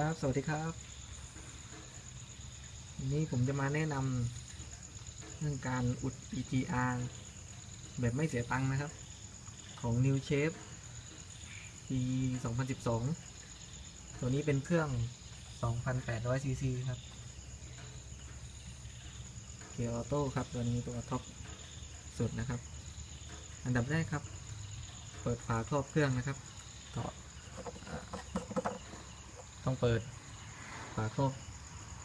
ครับ สวัสดีครับ วันนี้ผมจะมาแนะนำเรื่องการอุด EGR แบบไม่เสียตังค์นะครับ ของ New Shape ปี 2012 ตัวนี้เป็นเครื่อง 2,800 cc ครับ เกียร์ออโต้ครับ ตัวนี้ตัวท็อปสุดนะครับ อันดับแรกครับ เปิดฝาครอบเครื่องนะครับต่อ ต้องเปิดฝาครอบ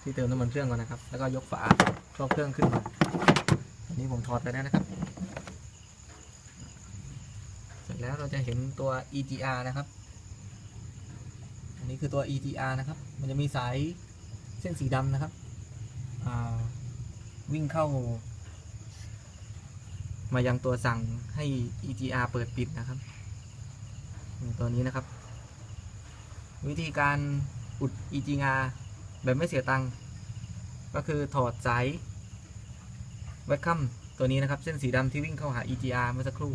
ที่เติมน้ำมันเครื่องก่อนนะครับ แล้วก็ยกฝาครอบเครื่องขึ้นมาอันนี้ผมถอดไปแล้วนะครับ เสร็จแล้วเราจะเห็นตัว EGR นะครับ อันนี้คือตัว EGR นะครับ มันจะมีสายเส้นสีดำนะครับ วิ่งเข้า มายังตัวสั่งให้ EGR เปิดปิดนะครับ ตัวนี้นะครับ วิธีการอุด EGR แบบไม่เสียตังค์ก็คือถอดสายแวคคัมตัวนี้นะครับ เส้นสีดำที่วิ่งเข้าหา EGR เมื่อสักครู่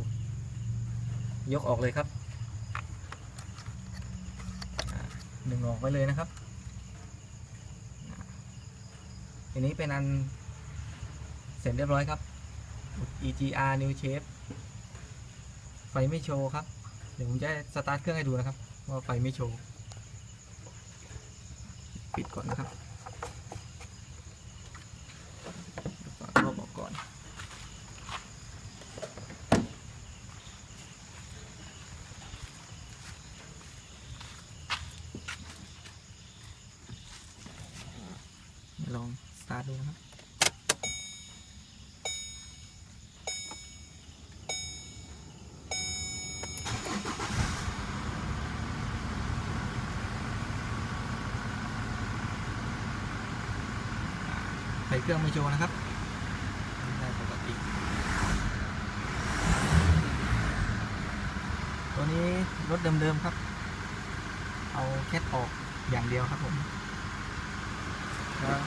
ยกออกเลยครับอ่าดึงออกไปเลยนะครับอ่าทีนี้เป็นอันเสร็จเรียบร้อยครับอุด EGR New Shape ไฟไม่โชว์ครับ เดี๋ยวผมจะสตาร์ทเครื่องให้ดูนะครับ ว่าไฟไม่โชว์ ปิดก่อนนะครับฝาครอบออกก่อน ลองสตาร์ทดูนะครับ ไฟเครื่องไม่โชว์นะครับได้ปกติ ตัวนี้รถเดิมๆครับ เอาแคทออกอย่างเดียวครับผมแล้ว